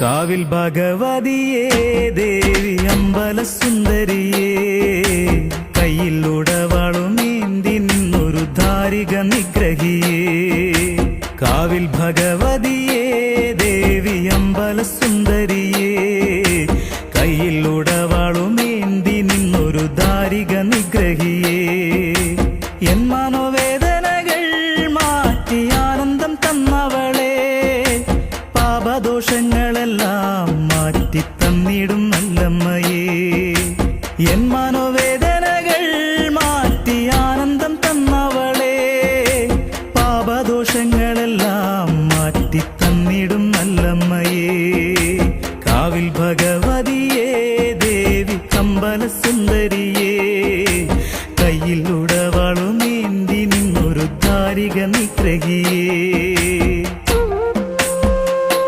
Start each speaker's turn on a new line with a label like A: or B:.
A: കാവിൽ ഭഗവതിയേ ദേവി അമ്പല സുന്ദരിയേ കയ്യിൽ നീന്തി നിന്നൊരു ധാരിക നിഗ്രഹിയേ. കാവിൽ ഭഗവതിയേ ദേവി അമ്പല സുന്ദരിയേ കയ്യിൽ നീന്തി നിന്നൊരു ധാരിക നിഗ്രഹിയേ. എൻ പ്രയാസങ്ങളെല്ലാം മാറ്റി തന്നിടും നല്ലമ്മയേ. എൻ മനോവേദനകൾ മാറ്റി ആനന്ദം തന്നവളെ. പാപദോഷങ്ങളെല്ലാം മാറ്റി തന്നിടും നല്ലമ്മയേ. കാവിൽ ഭഗവതിയേ ദേവി കമ്പല സുന്ദരിയേ കയ്യിൽ ഉടവളുമേന്തി നിന്നൊരു താരിക നിഗ്രഹിയേ.